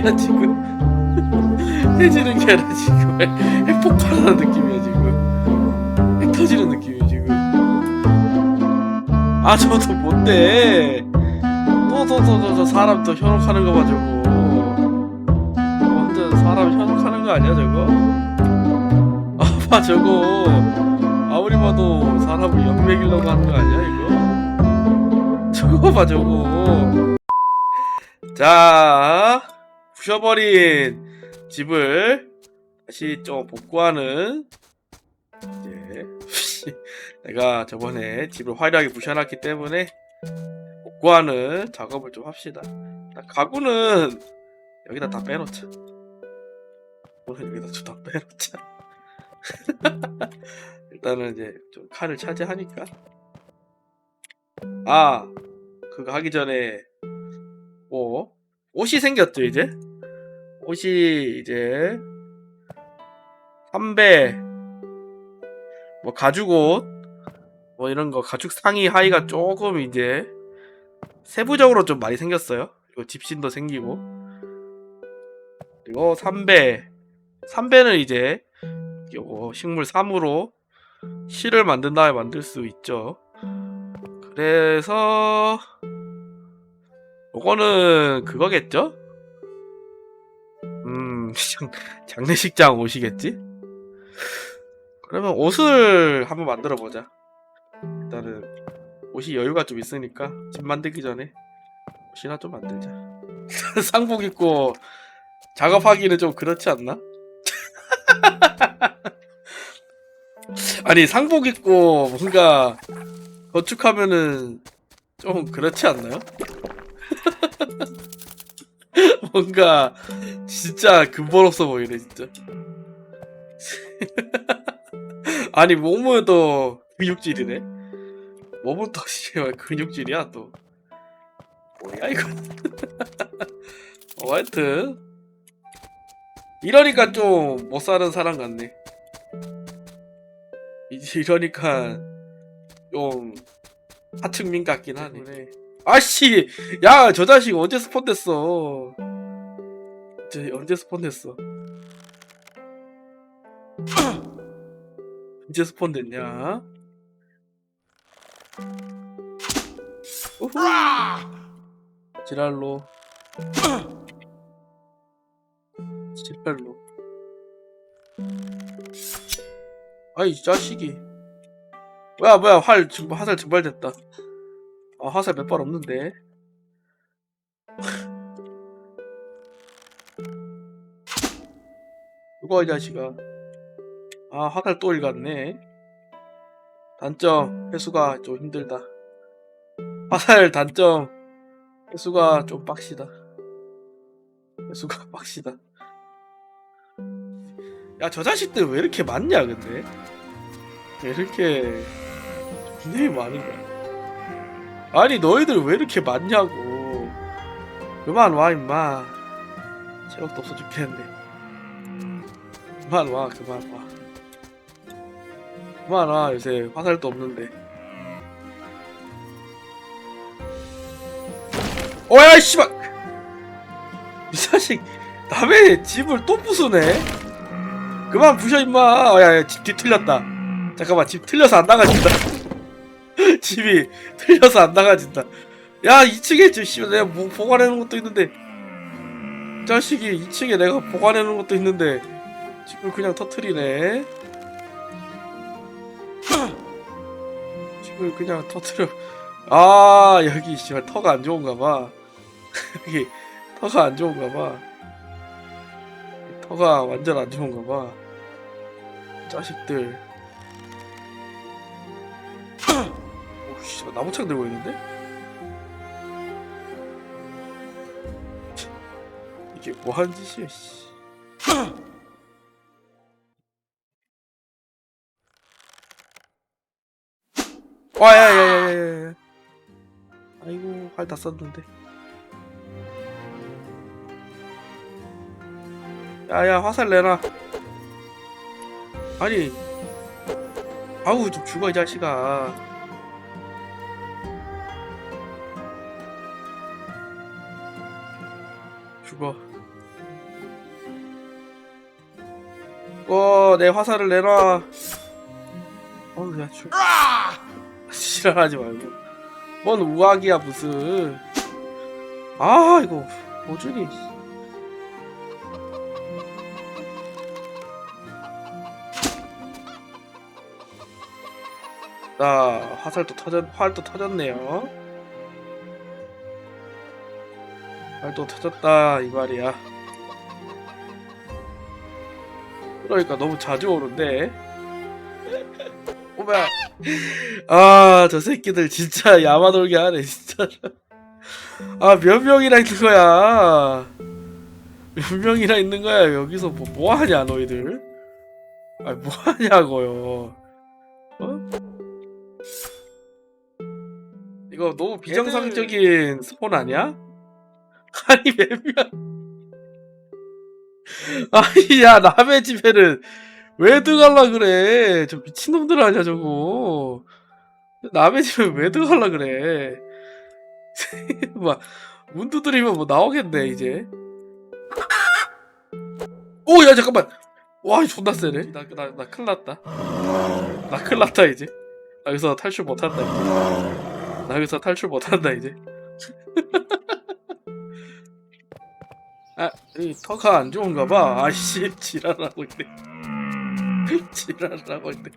느낌이야 지금. 해지는 게 아니라 지금 핵- 핵폭발하는 느낌이야 지금. 핵 터지는 느낌이야 지금. 아 저도 뭔데? 또 또 또또 사람 또 현혹하는 거 봐 저거. 완전 사람 현혹하는 거 아니야 저거? 아봐 저거 아무리 봐도 사람을 연맥이려고 하는 거 아니야 이거? 저거 봐 저거 자 부셔버린 집을 다시 좀 복구하는 이제 내가 저번에 집을 화려하게 부셔놨기 때문에 복구하는 작업을 좀 합시다. 자, 가구는 여기다 다 빼놓자. 오늘 여기다 좀 다 빼놓자. 일단은 이제 좀 칸을 차지하니까. 아 그거 하기 전에 뭐 옷이 생겼죠 이제 옷이 이제 삼배 뭐 가죽 옷 뭐 이런 거 가죽 상의 하의가 조금 이제 세부적으로 좀 많이 생겼어요 그리고 집신도 생기고 그리고 삼배 삼배는 이제 요거 식물 3으로 실을 만든 다음에 만들 수 있죠. 그래서 요거는 그거겠죠? 음, 장- 장례식장 옷이겠지? 그러면 옷을 한번 만들어 보자. 일단은 옷이 여유가 좀 있으니까 집 만들기 전에 옷이나 좀 만들자. 상복 입고 작업하기는 좀 그렇지 않나? 아니 상복 입고 뭔가 건축하면은 좀 그렇지 않나요? 뭔가 진짜 근본 없어 보이네 진짜. 아니 또 근육질이네. 몸은 또 씨발 근육질이야 또. 뭐야 이거. 어, 하여튼 이러니까 좀 못 사는 사람 같네. 이제 이러니까 좀 하층민 같긴 하네. 아씨, 야 저 자식 언제 스폰 됐어? 저 언제 스폰됐어? 언제 스폰됐냐? 지랄로. 지랄로. 아이 이 자식이 뭐야 뭐야 활 증- 화살 증발됐다 아 화살 몇 발 없는데 누가 이 자식아. 아 화살 또 읽었네. 단점 회수가 좀 힘들다. 화살 단점 회수가 좀 빡시다. 회수가 빡시다. 야 저 자식들 왜 이렇게 많냐 근데? 왜 이렇게 굉장히 많은 거야? 아니 너희들 왜 이렇게 많냐고. 그만 와 임마. 체력도 없어 죽겠는데 그만 와 그만 와. 그만 와 요새 화살도 없는데. 어야 씨발! 이 자식 남의 집을 또 부수네? 그만 부셔 임마. 어, 야야 집 뒤틀렸다. 잠깐만 집 틀려서 안 나가진다. 집이 틀려서 안 나가진다. 야 2층에 집 씨발. 내가 뭐 보관해 놓은 것도 있는데. 이 자식이 2층에 내가 보관해 놓은 것도 있는데 집을 그냥 터트리네 집을 그냥 터트려 아 여기 씨발 터가 안 좋은가 봐 여기 터가 안 좋은가 봐 터가 완전 안 좋은가 봐. 자식들. 오씨, 나무창 들고 있는데? 이게 뭐 하는 짓이야, 씨. 와, 야, 야, 야, 야, 야. 아이고, 활 다 썼는데. 야야 화살 내놔. 아니 아우 좀 죽어 이 자식아. 죽어. 어내 화살을 내놔. 어우 야 죽... 지랄하지 말고. 뭔 우악이야 무슨. 아 이거 어준이 자 화살도 터졌 활도 터졌네요. 활도 터졌다 이 말이야. 그러니까 너무 자주 오는데. 오면 아 저 새끼들 진짜 야마돌게 하네 진짜 아 몇 명이나 있는 거야 몇 명이나 있는 거야 여기서 뭐, 뭐 하냐 너희들 아 뭐 하냐고요 어? 이거 너무 비정상적인 스폰 아니야? 아니 몇 명? 아니 야 남의 집에는 왜 들어갈라 그래? 저 미친놈들 아니야 저거? 남의 집에 왜 들어갈라 그래? 막 문 두드리면 뭐 나오겠네 이제. 오 야 잠깐만. 와 존나 세네. 나나나 큰일 났다. 나 큰일 났다 이제. 나 여기서 탈출 못한다 이제. 나 여기서 탈출 못한다 이제. 아, 이 터가 안 좋은가 봐. 아씨, 지랄하고 있네. 지랄하고 있네.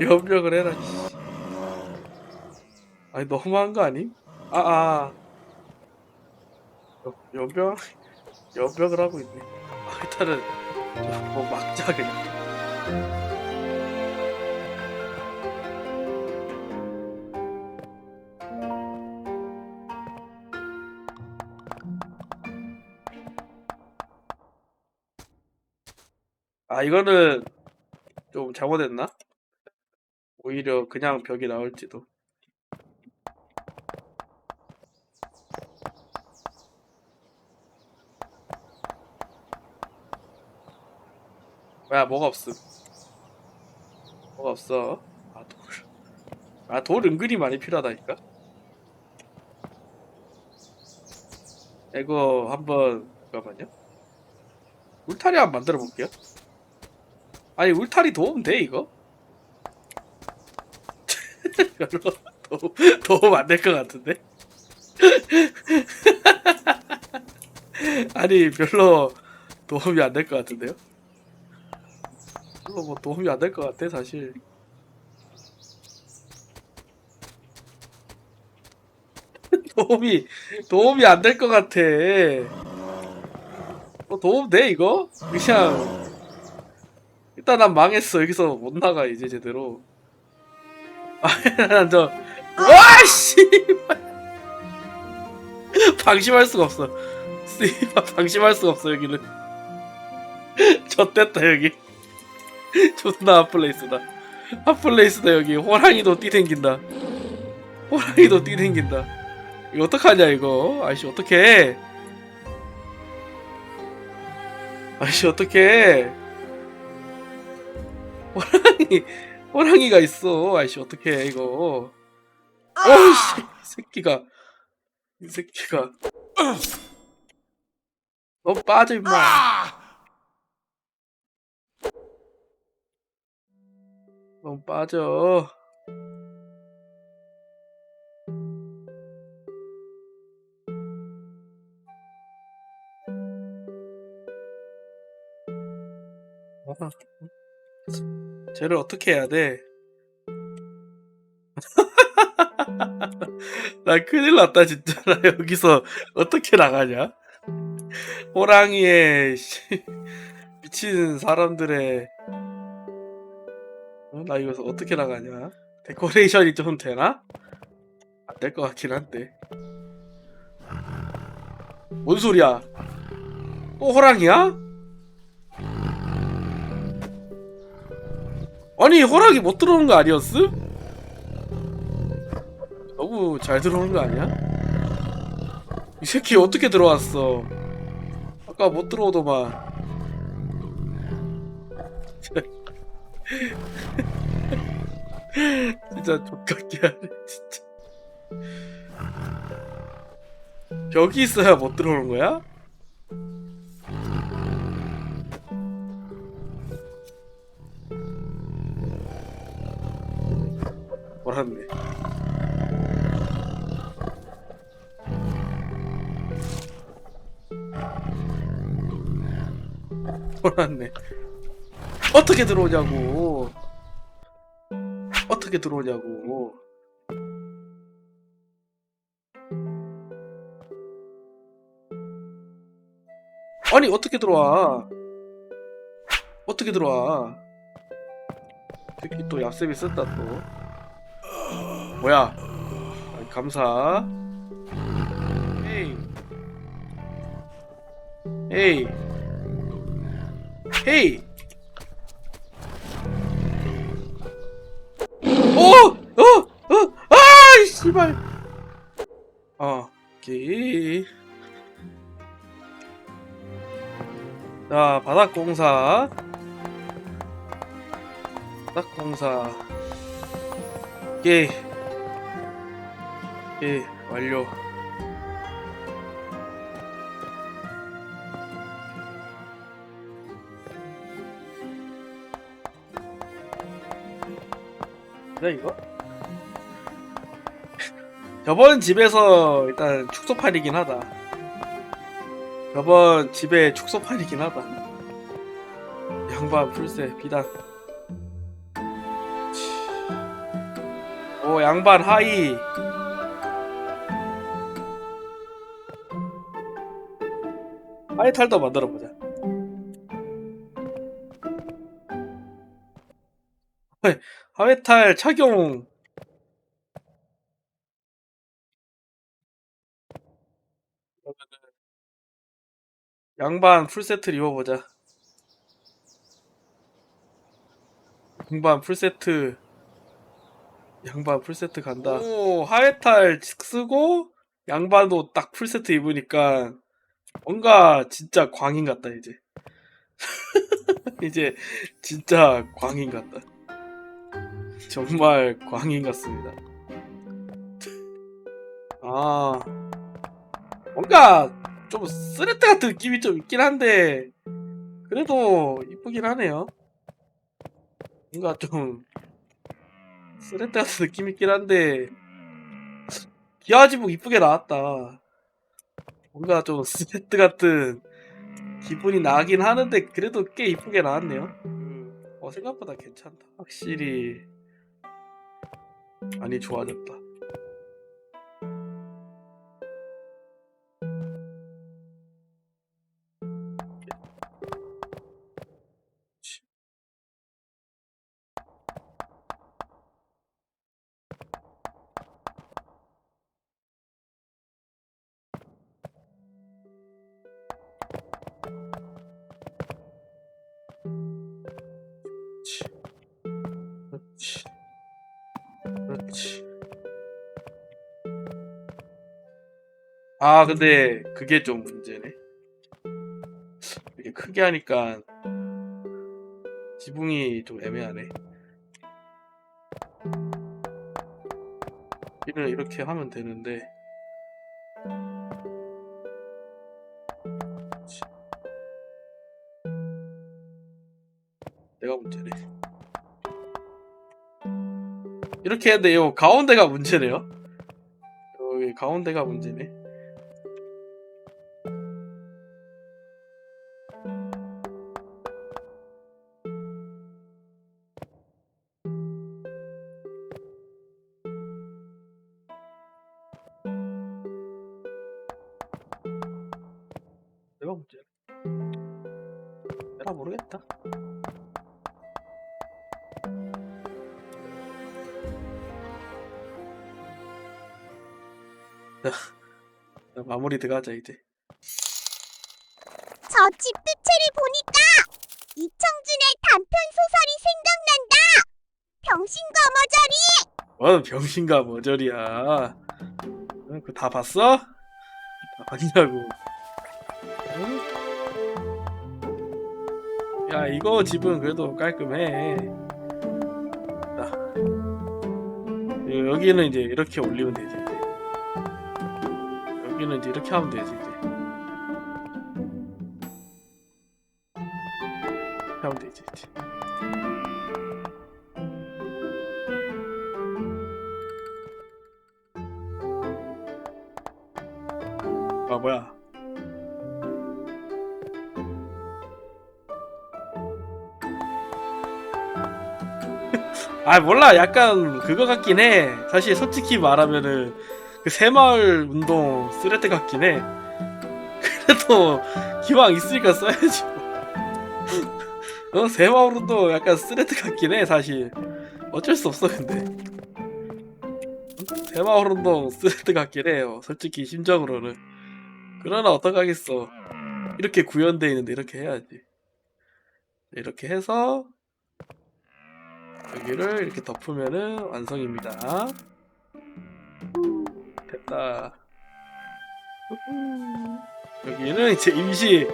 연병을 해라. 씨. 아니 너무한 거 아님? 아, 아. 연- 연병, 연병을 하고 있네. 아, 일단은 좀뭐 막자 그냥. 아 이거는 좀 잘못했나? 오히려 그냥 벽이 나올지도. 야 뭐가 없음? 뭐가 없어? 아 돌. 아 돌 은근히 많이 필요하다니까. 이거 한번 잠깐만요. 울타리 한번 만들어 볼게요. 아니 울타리 도움 돼 이거? 별로 도움, 도움 안 될 것 같은데? 아니 별로 도움이 안 될 것 같은데요? 별로 뭐 도움이 안 될 것 같아 사실 도움이 도움이 안 될 것 같아 뭐 도움 돼 이거? 그냥 일단 난 망했어. 여기서 못 나가 이제 제대로. 아난저 와씨! 방심할 수가 없어. 방심할 수가 없어 여기는. 젖됐다 여기. 존나 핫플레이스다. 핫플레이스다 여기. 호랑이도 뛰댕긴다. 호랑이도 뛰댕긴다. 이거 어떡하냐 이거? 아이씨 어떡해? 아이씨 어떡해 호랑이 호랑이가 있어. 아이씨 어떡해 이거. 어이씨 이 새끼가. 이 새끼가. 너 빠져 임마. 넌 빠져. 아, 쟤를 어떻게 해야 돼? 나 큰일 났다 진짜 나 여기서 어떻게 나가냐? 호랑이의 씨, 미친 사람들의 어? 나 이거 어떻게 나가냐? 데코레이션이 좀 되나? 안 될 것 같긴 한데 뭔 소리야? 또 호랑이야? 아니 호락이 못 들어오는 거 아니었어? 너무 잘 들어오는 거 아니야? 이 새끼 어떻게 들어왔어? 아까 못 들어오더만. 진짜 족같게 하네 진짜. 벽이 있어야 못 들어오는 거야? 몰랐네 몰랐네. 어떻게 들어오냐고. 어떻게 들어오냐고. 아니 어떻게 들어와? 어떻게 들어와? 새끼 또 얍셉이 쓴다 또 뭐야? 감사. 헤이. 헤이. 헤이. 오! 어! 어! 아! 씨발. 어 오케이. 자 바닥 공사. 바닥 공사. 오케이 오케이 완료. 그래 이거? 저번 집에서 일단 축소판이긴 하다. 저번 집에 축소판이긴 하다. 양반 풀세 비단. 오 양반 하이 하이 탈도 만들어 보자. 하회탈 착용. 양반 풀세트를 입어보자. 양반 풀세트. 양반 풀세트 간다. 오. 하회탈 쓰고 양반도 딱 풀세트 입으니까 뭔가 진짜 광인 같다 이제 이제 진짜 광인 같다 정말 광인 같습니다. 아, 뭔가 좀 쓰레트 같은 느낌이 좀 있긴 한데, 그래도 이쁘긴 하네요. 뭔가 좀 쓰레트 같은 느낌 있긴 한데, 기아지복 이쁘게 나왔다. 뭔가 좀 스레트 같은 기분이 나긴 하는데, 그래도 꽤 이쁘게 나왔네요. 음, 어, 생각보다 괜찮다. 확실히 많이 좋아졌다. 아, 근데 그게 좀 문제네. 이렇게 크게 하니까 지붕이 좀 애매하네. 이를 이렇게 하면 되는데. 내가 문제네. 이렇게 해야 돼요. 가운데가 문제네요. 여기 가운데가 문제네. 마무리 들어가자 이제. 저 집 끝체를 보니까 이청준의 단편 소설이 생각난다. 병신과 머저리. 뭔 병신과 머저리야. 그 다 봤어? 다 봤냐고. 야 이거 집은 그래도 깔끔해. 여기는 이제 이렇게 올리면 되지. 여기는 이제 이렇게 하면 되지 이제. 하면 되지 이제. 아 뭐야 아 몰라 약간 그거 같긴 해 사실 솔직히 말하면은 그 새마을 운동 쓰레트 같긴 해. 그래도 기왕 있으니까 써야지 뭐. 어? 새마을 운동 약간 쓰레트 같긴 해 사실. 어쩔 수 없어 근데. 새마을 운동 쓰레트 같긴 해요 솔직히 심적으로는. 그러나 어떡하겠어. 이렇게 구현되어 있는데 이렇게 해야지. 이렇게 해서 여기를 이렇게 덮으면은 완성입니다. 됐다. 여기는 이제 임시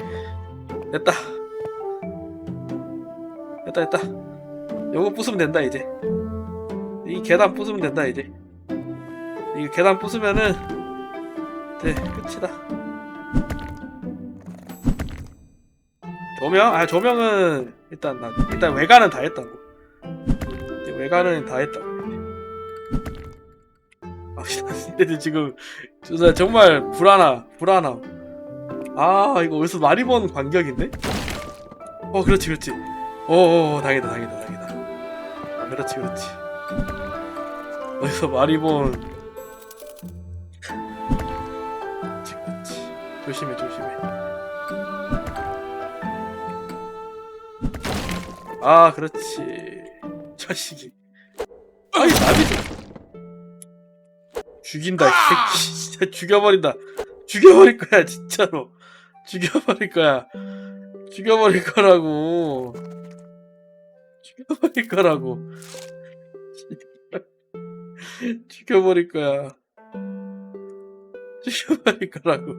됐다. 됐다 됐다. 요거 부수면 된다 이제. 이 계단 부수면 된다 이제. 이 계단 부수면은 네 끝이다. 조명? 아 조명은 일단 나 일단 외관은 다 했다고. 외관은 다 했다. 아, 근데 지금 진짜 정말 불안하, 불안함. 아, 이거 어디서 많이 본 광경인데? 어, 그렇지, 그렇지. 오, 오, 오 당이다, 당이다, 당이다. 아, 그렇지, 그렇지. 어디서 많이 본. 그렇지, 그렇지. 조심해, 조심해. 아, 그렇지. 자식이. 죽인다, 이 새끼. 진짜 죽여버린다. 죽여버릴 거야, 진짜로. 죽여버릴 거야. 죽여버릴 거라고. 죽여버릴 거라고. 죽여버릴 거야. 죽여버릴 거라고.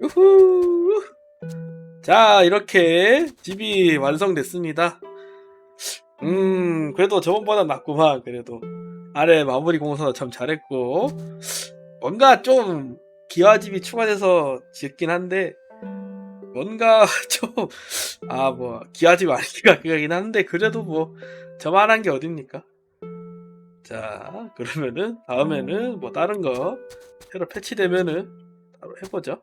우후. 자, 이렇게 집이 완성됐습니다. 음, 그래도 저번보다 낫구만, 그래도. 아래 마무리 공사 참 잘했고. 뭔가 좀 기와집이 추가돼서 짓긴 한데, 뭔가 좀, 아, 뭐, 기와집 아니기가 그거긴 한데, 그래도 뭐, 저만한 게 어딥니까? 자, 그러면은, 다음에는 뭐, 다른 거, 새로 패치되면은, 따로 해보죠.